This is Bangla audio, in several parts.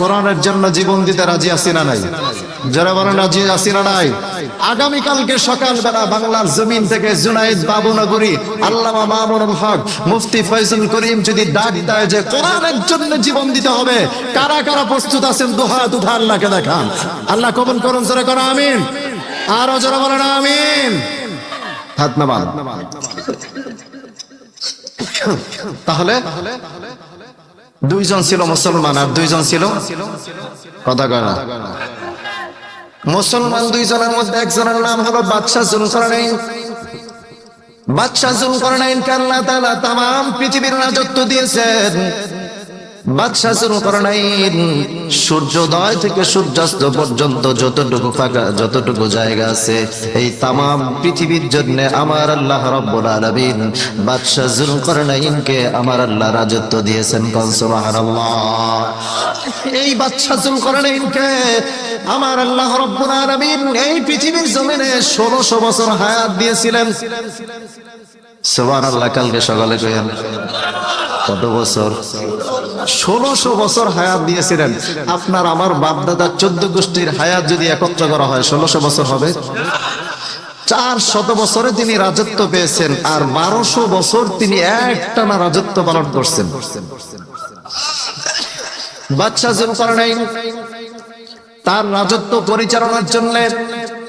কোরআনের জন্য জীবন দিতে রাজি আছি না নাই? যারা বলেন, রাজি আছি না নাই? আগামীকালকে সকালবেলা বাংলার জমিন থেকে জুনাইদ বাবুনগরী, আল্লামা মামুনুল হক, মুফতি ফয়জুল করিম যদি ডাক দেয় যে কোরআনের জন্য জীবন দিতে হবে, কারা কারা প্রস্তুত আছেন দুহাত উঠা আল্লাহকে দেখান। আল্লাহ কবুল করুন, জোরে করো, আমিন। আরও জোরে বলেন, আমিন। নামান তাহলে দুইজন ছিল মুসলমান আর দুইজন ছিল কথা কয় না মুসলমান দুইজনের মধ্যে একজনের নাম হলো বাদশাহ জুলকারনাইন বাদশাহ জুলকারনাইনকে আল্লাহ তাআলা তাম, পৃথিবীর রাজত্ব দিয়েছেন। বাদশাহ জুলকারনাইন সূর্যোদয় থেকে পর্যন্ত যতটুকু যতটুকু জায়গা আছে, এই তাম পৃথিবীর জন্য আমার বাদশাহ আমার রাজত্ব দিয়েছেন এই বাদশাহ আমার আল্লাহ এই পৃথিবীর জমিনে 1600 বছর হায়াত দিয়েছিলেন। সুবহানাল্লাহ, কালকে সকালে কত বছর? ষোলোশো বছর হায়াত দিয়েছিলেন। আপনার আমার বাপদাদা চোদ্দ গোষ্ঠীর হায়াত যদি একত্র করা হয়, ষোলোশো বছর হবে? চার শত বছরে তিনি রাজত্ব পেয়েছেন আর বারোশো বছর তিনি একটানা রাজত্ব পালন করছেন। বাচ্চা বাদশাহ জুলকারনাইন তার রাজত্ব পরিচালনার জন্য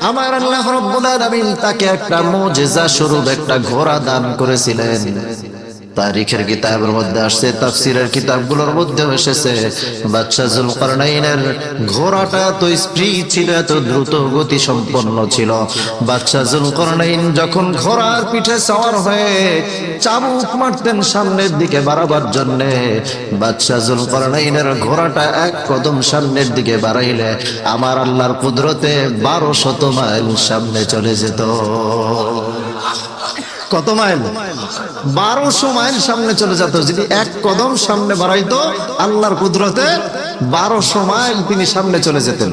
আমার আল্লাহ রব্বুল আলামিন তাকে একটা মুজিজা স্বরূপ, একটা ঘোড়া দান করেছিলেন। তারিখের কিতাবের মধ্যে আসছে, তাফসিরের কিতাবগুলোর মধ্যে এসেছে। বাদশাহ জুলকারনাইনের ঘোড়াটা এত স্পিড ছিল, এত দ্রুত গতি সম্পন্ন ছিল। বাদশাহ জুলকারনাইন যখন ঘোড়ার পিঠে সওয়ার হয়ে চাবুক মারতেন সামনের দিকে বাড়াবার জন্য, বাদশাহ জুলকারনাইনের ঘোড়াটা এক কদম সামনের দিকে বাড়াইলে আমার আল্লাহর কুদরতে বারো শত মাইল সামনে চলে যেত। কত মাইল? বারোশো মাইল সামনে চলে যেত। যদি এক কদম সামনে বাড়াইতো, আল্লাহর কুদরতে বারোশো মাইল তিনি সামনে চলে যেতেন।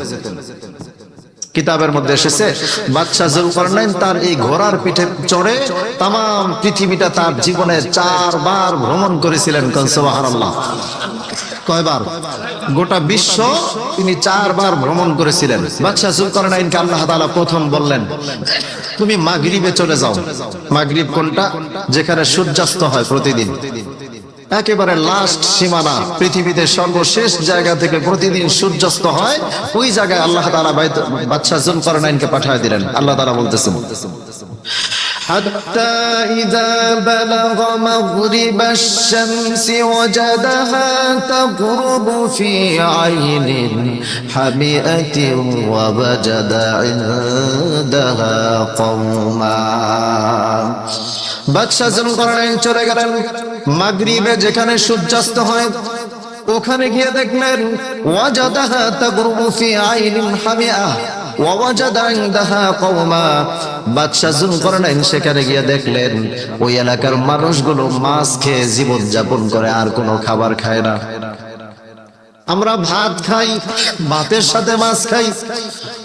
কিতাবের মধ্যে এসেছে বাদশাহ জুলকারনাইন তার এই ঘোড়ার পিঠে চড়ে তাম পৃথিবীটা তার জীবনে চারবার ভ্রমণ করেছিলেন কনসবাহারাল্লাহ কয়বার? গোটা বিশ্ব তিনি চারবার ভ্রমণ করেছিলেন। বাদশাহ জুলকারনাইনকে আল্লাহ তাআলা প্রথম বললেন তুমি মাগরিবে চলে যাও। মাগরিব কোনটা? যেখানে সূর্যাস্ত হয় প্রতিদিন। একেবারে লাস্ট সীমানা, পৃথিবীতে সর্বশেষ জায়গা থেকে প্রতিদিন সূর্যাস্ত হয়। ওই জায়গায় আল্লাহ তারা বাচ্চা জন করেন আইনকে পাঠিয়ে দিলেন। আল্লাহ তাআলা বলতেছেন حتى إذا بلغ مغرب الشمس وجدها تغرب في عين حمئة ووجد عندها قوما বাদশাহ জুলকারনাইন চলে গেলেন মাগরিবে যেখানে সূর্যাস্ত হয় ওখানে গিয়ে দেখলেন ওয়াজাদাহা তাগরুবু ফি আইনিন হামিয়া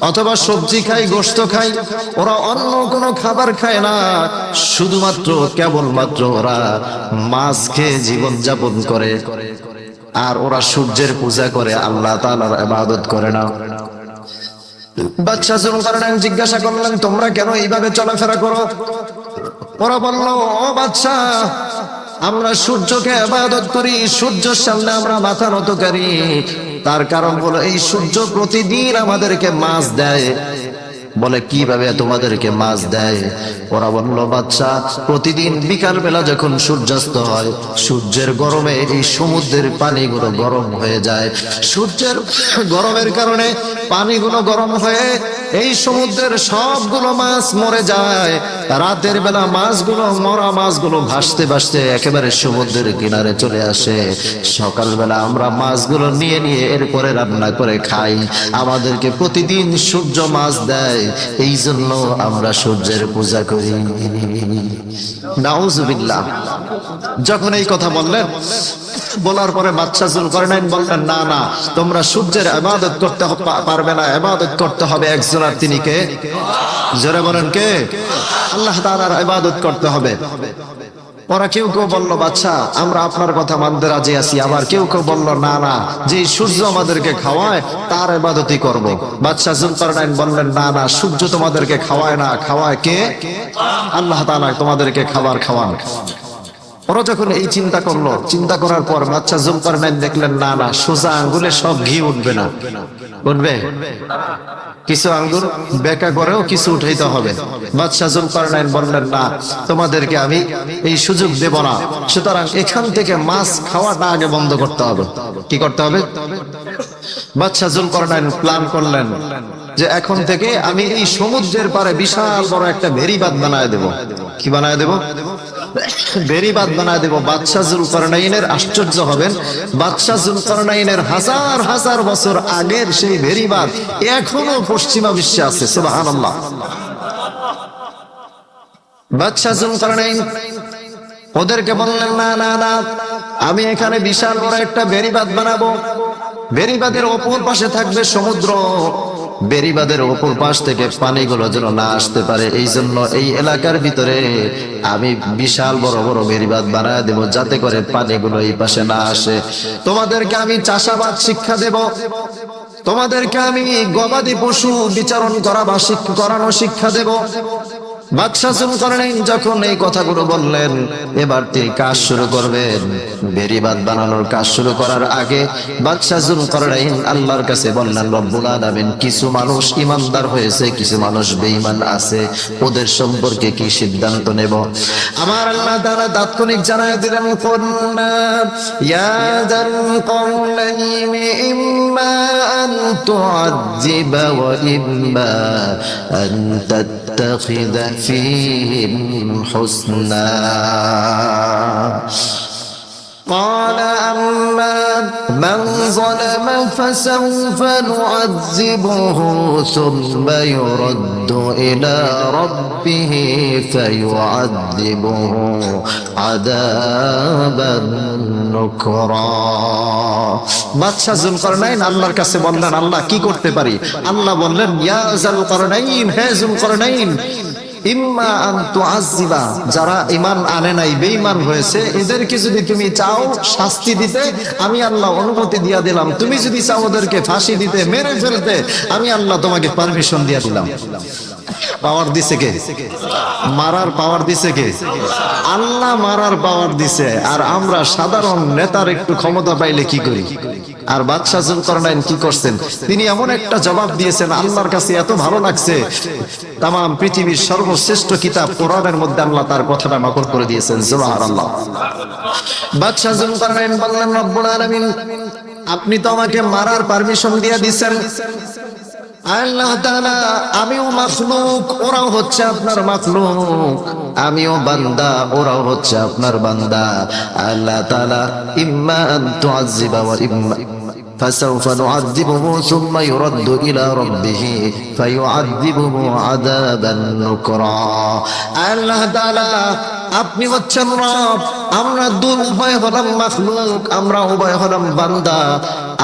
অথবা সবজি খাই, গোশত খাই, ওরা অন্য কোনো খাবার খায় না। শুধুমাত্র, কেবলমাত্র ওরা মাছ খেয়ে জীবন যাপন করে, আর ওরা সূর্যের পূজা করে, আল্লাহ তাআলার ইবাদত করে না। বাদশাহ জুলকারনাইন জিজ্ঞাসা করলেন, তোমরা কেন এইভাবে চলাফেরা করো? ওরা বলল, ও বাচ্চা, আমরা সূর্যকে আবাদত করি, সূর্যের সামনে আমরা মাথা নত করি। তার কারণ হলো, এই সূর্য প্রতিদিন আমাদেরকে মাছ দেয়। বলে, কীভাবে তোমাদেরকে মাছ দেয়? ওরা বলল বাচ্চা প্রতিদিন বিকাল বেলা যখন সূর্যাস্ত হয়, সূর্যের গরমে এই সমুদ্রের পানিগুলো গরম হয়ে যায়। সূর্যের গরমের কারণে পানিগুলো গরম হয়ে এই সমুদ্রের সবগুলো মাছ মরে যায়। রাতের বেলা মাছগুলো, মরা মাছগুলো ভাসতে ভাসতে একেবারে সমুদ্রের কিনারে চলে আসে। সকালবেলা আমরা মাছগুলো নিয়ে নিয়ে এরপরে রান্না করে খাই। আমাদেরকে প্রতিদিন সূর্য মাছ দেয়। এই জন্য আমরা সূর্যের পূজা করি। নাউজুবিল্লাহ। যখন এই কথা বললেন, বলার পরে বাচ্চা জুলকারনাইন বললেন, না না, তোমরা সূর্যের ইবাদত করতে পারবে না, ইবাদত করতে হবে একজন আর তিনি কে? জোরে বলেন, কে? আল্লাহ তাআলার ইবাদত করতে হবে। ওরা কেউ কেউ বলল, বাচ্চা, আমরা আপনার কথা মানতে রাজি আছি। আবার কেউ কেউ বলল, না না যে সূর্য আমাদেরকে খাওয়ায়, তার এবাদতি করব। বাচ্চা জুলকারনাইন বললেন, না না, সূর্য তোমাদেরকে খাওয়ায় না, খাওয়ায় কে? আল্লাহ তাআলা তোমাদেরকে খাবার খাওয়ান। ওরা যখন এই চিন্তা করল, চিন্তা করার পর বাচ্চা জুলকার নাইন দেখলেন, না না, সোজা আঙ্গুলে সব ঘি উঠবে না। উঠবে। কিছু আঙ্গুর বেকা করেও কিছু উঠাইতে হবে। বাদশাহ জুলকার নাইন বললেন, না, তোমাদেরকে আমি এই সুযোগ দেব না। সুতরাং এখান থেকে মাছ খাওয়াটা আগে বন্ধ করতে হবে। কি করতে হবে? বাদশাহ জুলকার নাইন প্ল্যান করলেন যে এখন থেকে আমি এই সমুদ্রের পারে বিশাল বড় একটা ভেরিবাদ বানায় দেব। কি বানায় দেব? আশ্চর্য হবেন। হাজার হাজার বছর আগের সেই বেরিবাদ এখনও পশ্চিমা বিশ্বে আছে বাদশাহ ওদেরকে বললেন, না না না, আমি এখানে বিশাল বড় একটা বেরিবাদ বানাবো। বেরিবাদের অপর পাশে থাকবে সমুদ্র। বেরিবাদের ওপর পাশ থেকে পানিগুলো যেন না আসতে পারে, এই জন্য এই এলাকার ভিতরে আমি বিশাল বড় বড় বেরিবাদ বানায় দেব যাতে করে পানিগুলো এই পাশে না আসে। তোমাদেরকে আমি চাষাবাদ শিক্ষা দেব। তোমাদেরকে আমি গবাদি পশু বিচারণ করা বা করানো শিক্ষা দেব। বাদশাহ করেন যখন এই কথাগুলো বললেন। এবার তিনি কাজ শুরু করবেন। বেরিবাদ বানানোর কাজ শুরু করার আগে বাদশাহ করেন আল্লাহর কাছে বললেন, রব্বুল আলামিন, কিছু মানুষ ইমানদার হয়েছে, কিছু মানুষ বেঈমান আছে। ওদের সম্পর্কে কি সিদ্ধান্ত নেব? আমার আল্লাহ তাআলা তাৎক্ষণিক জানায় দিলেন, কুন্না ইয়া দাল কওলাইন, ইম্মা আন তুআযিবা ওয়া ইম্মা আন تتخذ فيهم حسنا. قال أما من ظلم فسوف نعذبه ثم يرد إلى ربه فيعذبه عذابا نكرا বাদশাহ জুলকারনাইন আল্লাহর কাছে বললেন আল্লাহ কি করতে পারি আল্লাহ বললেন ইয়া জুলকারনাইন হে জুলকারনাইন ইম্মা আন আজিবা যারা ঈমান আনে নাই, বেঈমান হয়েছে, এদেরকে যদি তুমি চাও শাস্তি দিতে, আমি আল্লাহ অনুমতি দিয়া দিলাম। তুমি যদি চাও ওদেরকে ফাঁসি দিতে, মেরে ফেলতে, আমি আল্লাহ তোমাকে পারমিশন দিয়া দিলাম। পাওয়ার দিছে কে? মারার পাওয়ার দিছে কে? আল্লাহ মারার পাওয়ার দিছে। আর আমরা সাধারণ নেতার একটু ক্ষমতা পাইলে কি করি? আর বাদশাহ জুলকারনাইন কি করছেন? তিনি এমন একটা জবাব দিয়েছেন, আল্লাহর কাছে এত ভালো লাগছে। তাম পৃথিবীর সর্বশ্রেষ্ঠ কিতাব কোরআনের মধ্যে আল্লাহ তার কথাটা নকল করে দিয়েছেন। সুবহানাল্লাহ। বাদশাহ জুলকারনাইন বললেন, রব্বুল আলামিন, আপনি তো আমাকে মারার পারমিশন দিয়ে দিয়েছেন আল্লাহ তাআলা আমিও মাখলুক, ওরাও হচ্ছে আপনার মাখলুক। আমিও বান্দা, ওরাও হচ্ছে আপনার বান্দা। আল্লাহ তালা ইম্মা আন তুআযিবা ওয়া ইম্মা فسوف نعذبه ثم يرد إلى ربه فيعذبه عذابا نكرا আল্লাহ তাআলা আপনি হচ্ছেন রব আমরা দু উভয় হলাম মাখলুক আমরা উভয় হলাম বান্দা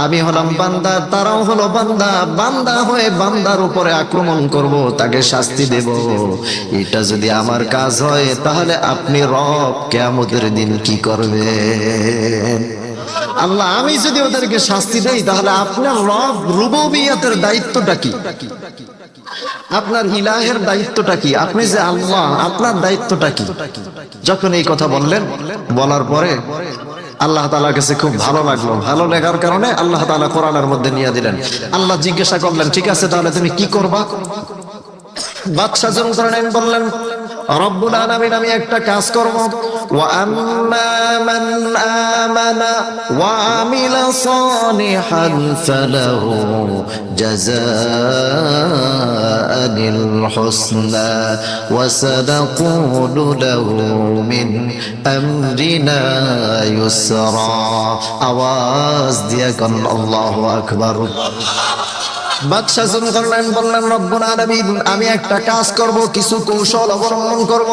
আমি হলাম বান্দা তারাও হলো বান্দা বান্দা হয়ে বান্দার উপরে আক্রমণ করব তাকে শাস্তি দেব এটা যদি আমার কাজ হয় তাহলে আপনি রব কেয়ামতের দিন কি করবেন আল্লাহ, আমি যদি ওদেরকে শাস্তি দেই, তাহলে আপনার রব রুববিয়াতের দায়িত্বটা কি? আপনার ইলাহের দায়িত্বটা কি? আপনি যে আল্লাহ, আপনার দায়িত্বটা কি? যখন এই কথা বললেন, বলার পরে আল্লাহ তালার কাছে খুব ভালো লাগল। ভালো লাগার কারণে আল্লাহ তালা কোরআনের মধ্যে নিয়ে দিলেন। আল্লাহ জিজ্ঞাসা করলেন, ঠিক আছে, তাহলে তুমি কি করবা? বাদশাহ বললেন রব্বুল আলামিন, আমি একটা কাজ করব। ওয়া আম্মা মান আমানা ওয়া আমিলা সালিহান ফালাহু জাযাআনিল হুসনা ওয়া সানাকুলু লাহু মিন আমরিনা ইউসরা। আওয়াজ দিয়া কোন, আল্লাহু আকবার। বাদশাহ করলেন বললেন রব্বুল আলামিন, আমি একটা কাজ করব, কিছু কৌশল অবলম্বন করব।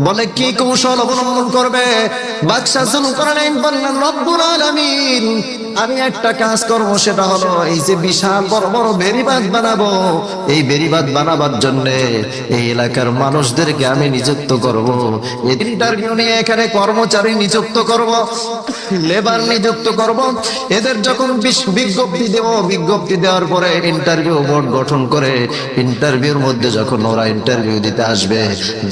বলে, কি কৌশল অবলম্বন করবে? বাদশাহ করলেন বললেন, রব্বুল আলামিন আমি একটা কাজ করব, সেটা হলো এই যে বিশাল বড় বড় বেরিবাদ বানাবো। এই বেরিবাদ বানাবার জন্য এই এলাকার মানুষদেরকে আমি নিযুক্ত করব। ইন্টারভিউ নিয়ে এখানে কর্মচারী নিযুক্ত করব, লেবার নিযুক্ত করব। এদের যখন বিজ্ঞপ্তি দেব, বিজ্ঞপ্তি দেওয়ার পরে ইন্টারভিউ বোর্ড গঠন করে ইন্টারভিউর মধ্যে যখন ওরা ইন্টারভিউ দিতে আসবে,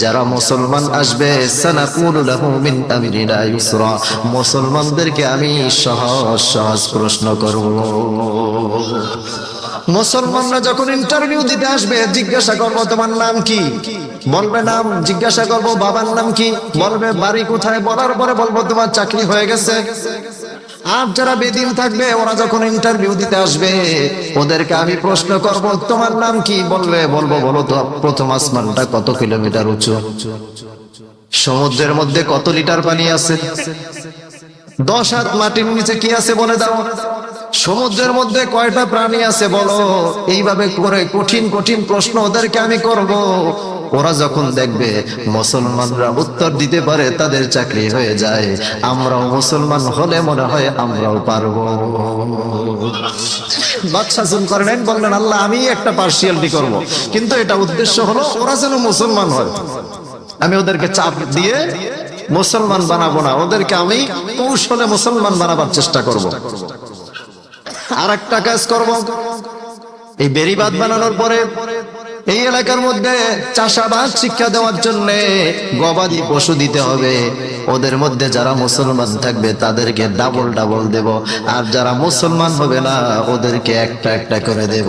যারা মুসলমান আসবে, সানাকুলু লাহু মিন আমরিনা ইউসরা। মুসলমানদেরকে আমি সহজ সহজ প্রশ্ন করব। মুসলমানরা যখন ইন্টারভিউ দিতে আসবে, জিজ্ঞাসা করব, তোমার নাম কি? বলবে, নাম জিজ্ঞাসা করব, বাবার নাম কি? বলবে, বাড়ি কোথায়? বলার পরে বলব, তোমার চাকরি হয়ে গেছে। আর যারা বেদিন থাকবে, ওরা যখন ইন্টারভিউ দিতে আসবে, ওদেরকে আমি প্রশ্ন করব, তোমার নাম কি? বলবে বলব, বলো তো, প্রথম আসমানটা কত কিলোমিটার উঁচু? সমুদ্রের মধ্যে কত লিটার পানি আছে? দশ হাত মাটির নিচে কি আছে বলে দাও? সমুদ্রের মধ্যে কয়টা প্রাণী আছে বলো? এইভাবে করে কঠিন কঠিন প্রশ্ন ওদেরকে আমি করব। ওরা যখন দেখবে মুসলমানরা উত্তর দিতে পারে, তাদের চাকরি হয়ে যায়। আমরাও মুসলমান হলে মনে হয় আমরাও পারব। বাদশা জুল করেন বললেন, আল্লাহ, আমি একটা পার্সিয়ালিটি করব। কিন্তু এটা উদ্দেশ্য হলো ওরা যেন মুসলমান হয়। আমি ওদেরকে চাপ দিয়ে মুসলমান বানাবো না। ওদেরকে আমি কৌশলে মুসলমান বানাবার চেষ্টা করব। আর একটা কাজ করব। এই বেরিবাদ বানানোর পরে এই এলাকার মধ্যে চাষাবাদ শিক্ষা দেওয়ার জন্য গবাদি পশু দিতে হবে। ওদের মধ্যে যারা মুসলমান থাকবে, তাদেরকে ডাবল ডাবল দেব। আর যারা মুসলমান হবে না, ওদেরকে একটা একটা করে দেব।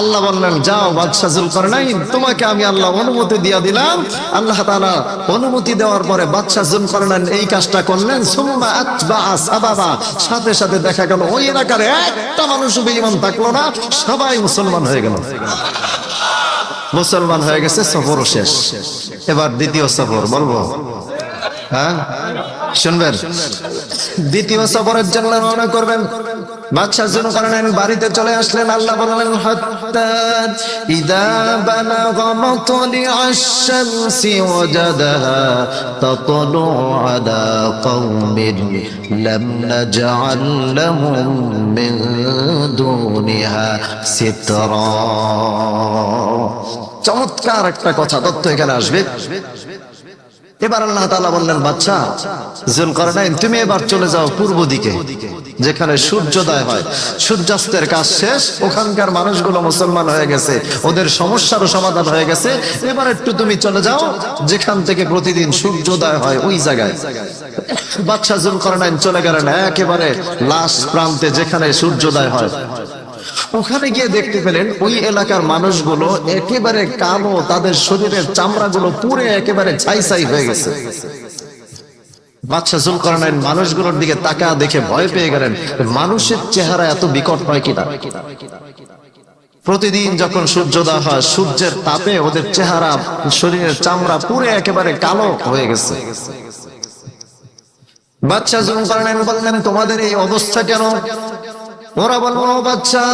আল্লাহ বললেন, যাও, বাদশাহ জুলকর নাই তোমাকে আমি আল্লাহ অনুমতি দিয়া দিলাম। আল্লাহ তাআলা অনুমতি দেওয়ার পরে বাদশাহ জুলকর এই কাজটা করলেন। সুম্মা আতবা সাথে সাথে দেখা গেল, ওই এলাকার একটা মানুষ বেঈমান থাকল না, সবাই মুসলমান হয়ে গেল। মুসলমান হয়ে গেছে, সফর শেষ। এবার দ্বিতীয় সফর, বলব? হ্যাঁ? শুনবেন? দ্বিতীয় সফরের জন্য রওনা করবেন। বাদশাহ জন্য করেন বাড়িতে চলে আসলেন, আল্লাহ বললেন হাত্তা ইদা বালাগা মাতলিআশ শামসি ওয়াজাদাহা তাতলু আলা কওমিন লাম নাজআল লাহুম মিন দুনিহা সিতরা চমৎকার একটা কথা তথ্য এখানে আসবে এবার আল্লাহ তাআলা বললেন, বাচ্চা জুল করনাইন তুমি এবার চলে যাও পূর্ব দিকে, যেখানে সূর্যোদয় হয়। সূর্যাস্তের কাজ শেষ, ওখানকার মানুষগুলো মুসলমান হয়ে গেছে, ওদের সমস্যারও সমাধান হয়ে গেছে। এবার একটু তুমি চলে যাও, যেখান থেকে প্রতিদিন সূর্যোদয় হয় ওই জায়গায়। বাচ্চা জুল করনাইন চলে গেলেন একেবারে লাশ প্রান্তে যেখানে সূর্যোদয় হয়। ওখানে গিয়ে দেখতে পেলেন ওই এলাকার মানুষগুলো একেবারে কালো, তাদের শরীরের চামড়াগুলো পুরে একেবারে ছাই ছাই হয়ে গেছে। বাদশাহ জুলকারনাইন মানুষগুলোর দিকে তাকা দেখে ভয় পেয়ে গেলেন, মানুষের চেহারা এত বিকট হয় কিনা? প্রতিদিন যখন সূর্যোদয় হয়, সূর্যের তাপে ওদের চেহারা, শরীরের চামড়া পুরে একেবারে কালো হয়ে গেছে। বাচ্চা জুলকারনাইন বললেন, তোমাদের এই অবস্থা কেন? ওরা বলব বাচ্চা,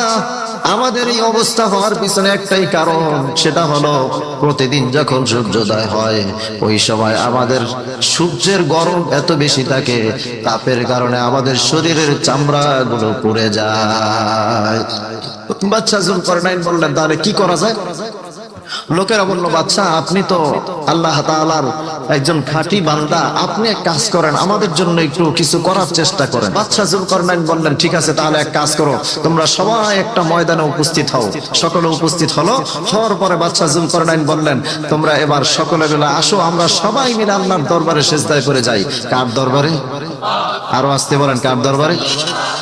আমাদের এই অবস্থা হওয়ার পিছনে একটাই কারণ, সেটা হলো প্রতিদিন যখন সূর্যোদয় হয়, ওই সময় আমাদের সূর্যের গরম এত বেশি থাকে, তাপের কারণে আমাদের শরীরের চামড়া গুলো পুড়ে যায়। বাচ্চা জুল নাই বললেন, তাহলে কি করা যায়? লোকেরা বলল, বাচ্চা, আপনি তো আল্লাহ তাআলার একজন খাঁটি বান্দা। আপনি এক কাজ করেন, আমাদের জন্য একটু কিছু করার চেষ্টা করেন। বাচ্চা জুলকরনাইন বললেন, ঠিক আছে, তাহলে এক কাজ করো। তোমরা সবাই একটা ময়দানে উপস্থিত হও। সকলে উপস্থিত হলো। হওয়ার পরে বাচ্চা জুলকরনাইন বললেন, তোমরা এবার সকলে মিলে আসো, আমরা সবাই মিলে আল্লাহর দরবারে সেজদায় করে যাই। কার দরবারে? আরও আসতে বলেন, কার দরবারে?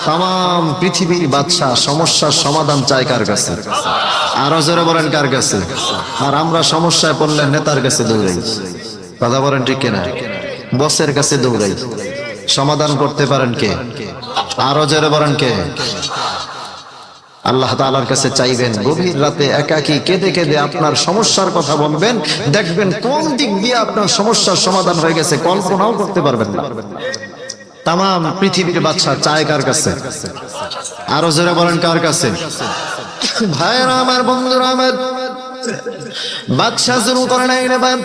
তাম পৃথিবীর বাচ্চা, সমস্যার সমাধান চায় কার কাছে? আরও জোরে বলেন কার কাছে? আর আমরা সমস্যায় পড়লে নেতার কাছে দৌড়াই। কথা বলেন ঠিক কিনা? বসের কাছে দৌড়াই। সমাধান করতে পারেন কে? আরও জোরে বলেন কে? আল্লাহ তাআলার কাছে চাইবেন, গভীর রাতে একাকী কেঁদে কেঁদে আপনার সমস্যার কথা বলবেন। দেখবেন কোন দিক দিয়ে আপনার সমস্যার সমাধান হয়ে গেছে, কল্পনাও করতে পারবেন না। তাম পৃথিবীর বাচ্চা চায় কার কাছে? আরও জোরে বলেন কার কাছে? ভাইরা আমার বন্ধুরা আমার, বাদশাহ শুরু করে নাই রে বাপ।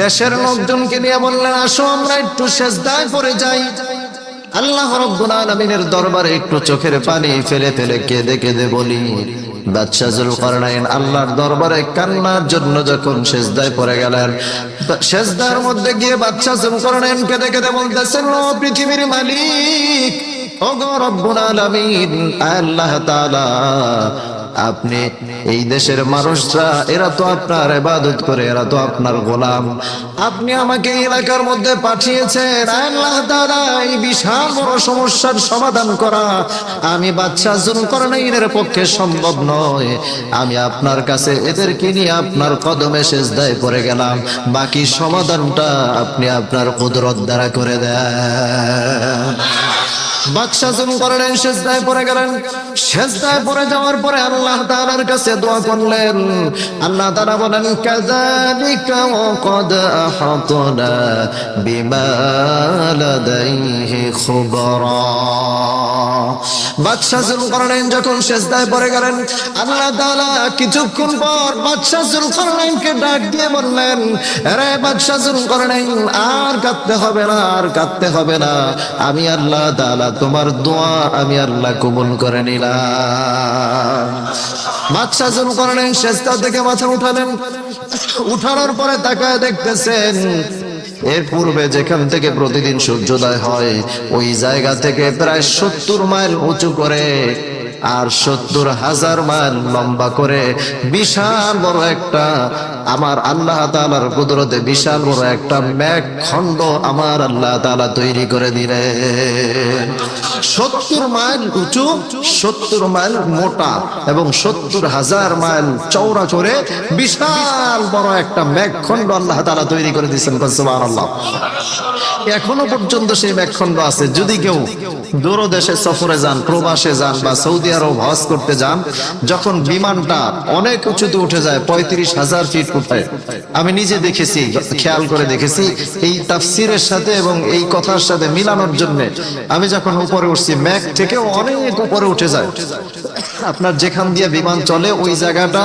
দেশের লোকজনকে নিয়ে বললেন, আসো আমরা একটু সেজদায় পড়ে যাই। আল্লাহ রব্বুল আলামিনের দরবারে একটু চোখের পানি ফেলে ফেলে কেঁদে কেঁদে বলি, বাদশাহ জুলকারনাইন আল্লাহর দরবারে কান্নার জন্য যখন সেজদায় পড়ে গেলেন, সেজদার মধ্যে গিয়ে বাদশাহ জুলকারনাইন কেঁদে কেঁদে বলতেছেন, ও পৃথিবীর মালিক আল্লাহ আপনি এই দেশের মানুষরা, এরা তো আপনার ইবাদত করে, এরা তো আপনার গোলাম। আপনি আমাকে এলাকার মধ্যে পাঠিয়েছেন, আল্লাহ তাআলা, এই বিশাল বড় সমস্যার সমাধান করা। আমি বাচ্চা জুলকারনাইনের পক্ষে সম্ভব নয়। আমি আপনার কাছে এদেরকে নিয়ে আপনার কদমে সেজদায় পড়ে গেলাম। বাকি সমাধানটা আপনি আপনার কুদরত দ্বারা করে দেন। বাদশাহ জুম করলেন সেজদায় পড়ে গেলেন। সেজদায় পড়ে যাওয়ার পরে আল্লাহ তাআলার কাছে দোয়া করলেন। আল্লাহ তাআলা বলেন, কাযালিকা ওয়া ক্বাদ আহাতনা যখন সেজদায় পড়ে গেলেন, আল্লাহ তাআলা কিছুক্ষণ পর বাদশাহ জুল করলেনকে ডাক দিয়ে বললেন, আরে বাদশাহ জুল করলেন আর কাঁদতে হবে না, আর কাঁদতে হবে না। আমি আল্লাহ তাআলা তোমার দোয়া আমি আল্লাহ কবুল করে নিলাম। বাদশাহ জুল করলেন শেষটা থেকে মাথা উঠালেন। উঠানোর পরে তাকায় দেখতেছেন, এর পূর্বে যেখান থেকে প্রতিদিন সূর্যোদয় হয়, ওই জায়গা থেকে প্রায় সত্তর মাইল উঁচু করে আর সত্তর হাজার মাইল লম্বা করে বিশাল বড় একটা আমার আল্লাহ তালার কুদরতে বিশাল বড় একটা মেঘ খণ্ড আমার আল্লাহ তালা তৈরি করে দিলে। সত্তর মাইল উঁচু, সত্তর মাইল মোটা এবং সত্তর হাজার মাইল চৌড়া করে বিশাল বড় একটা মেঘখণ্ড আল্লাহ তালা তৈরি করে দিয়েছেন। আল্লাহ এখনও পর্যন্ত সেই মেঘখণ্ড আছে। যদি কেউ দূর দেশে সফরে যান, প্রবাসে যান বা সৌদি আরব হজ করতে যান, যখন বিমানটা অনেক উঁচুতে উঠে যায়, পঁয়ত্রিশ হাজার ফিট উঠে। আমি নিজে দেখেছি, খেয়াল করে দেখেছি, এই তাফসিরের সাথে এবং এই কথার সাথে মিলানোর জন্য। আমি যখন উপরে উঠছি ম্যাক থেকে অনেক উপরে উঠে যায়। আপনার যেখান দিয়ে বিমান চলে, ওই জায়গাটা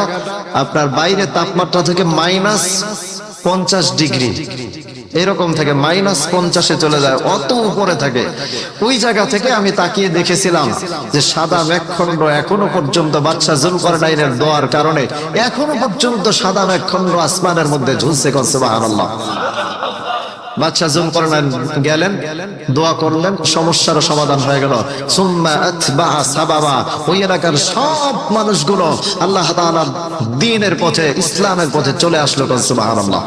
আপনার বাইরে তাপমাত্রা থেকে মাইনাস পঞ্চাশ ডিগ্রি। এরকম থেকে মাইনাস পঞ্চাশে চলে যায়, অত উপরে থাকে। ওই জায়গা থেকে আমি তাকিয়ে দেখেছিলাম যে সাদা মেঘখণ্ড এখনও পর্যন্ত বাচ্চা জুলকরনাইনের দোয়ার কারণে এখনও পর্যন্ত সাদা মেঘখণ্ড আসমানের মধ্যে ঝুলছে করছে বাহান্লাহ বাচ্চা জুম করলেন গেলেন, দোয়া করলেন, সমস্যার সমাধান হয়ে গেল। ওই এলাকার সব মানুষগুলো আল্লাহ দ্বীনের পথে, ইসলামের পথে চলে আসলো সুবহানাল্লাহ।